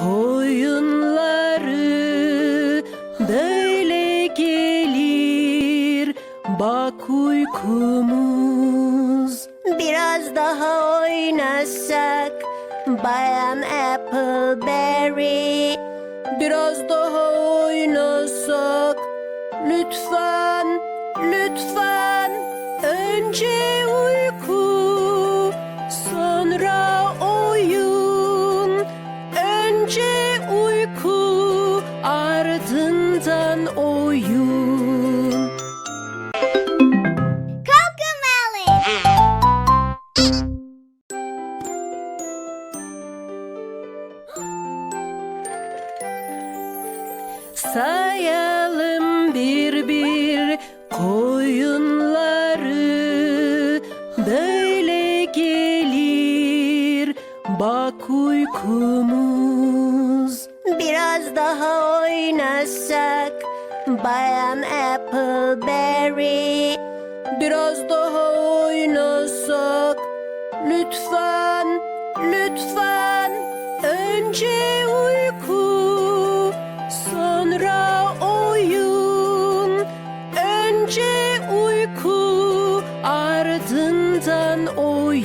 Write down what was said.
koyunları böyle gelir. Bak uykumuz. Biraz daha oynasak. Bayan Appleberry biraz daha oynasak. Lütfen lütfen. Önce uyku sonra ardından oyun. Sayalım bir bir koyunları. Böyle gelir bak uykumuz daha oynasak. Bayan Appleberry Biraz daha oynasak. Lütfen, lütfen. Önce uyku Sonra oyun. Önce uyku Ardından oyun.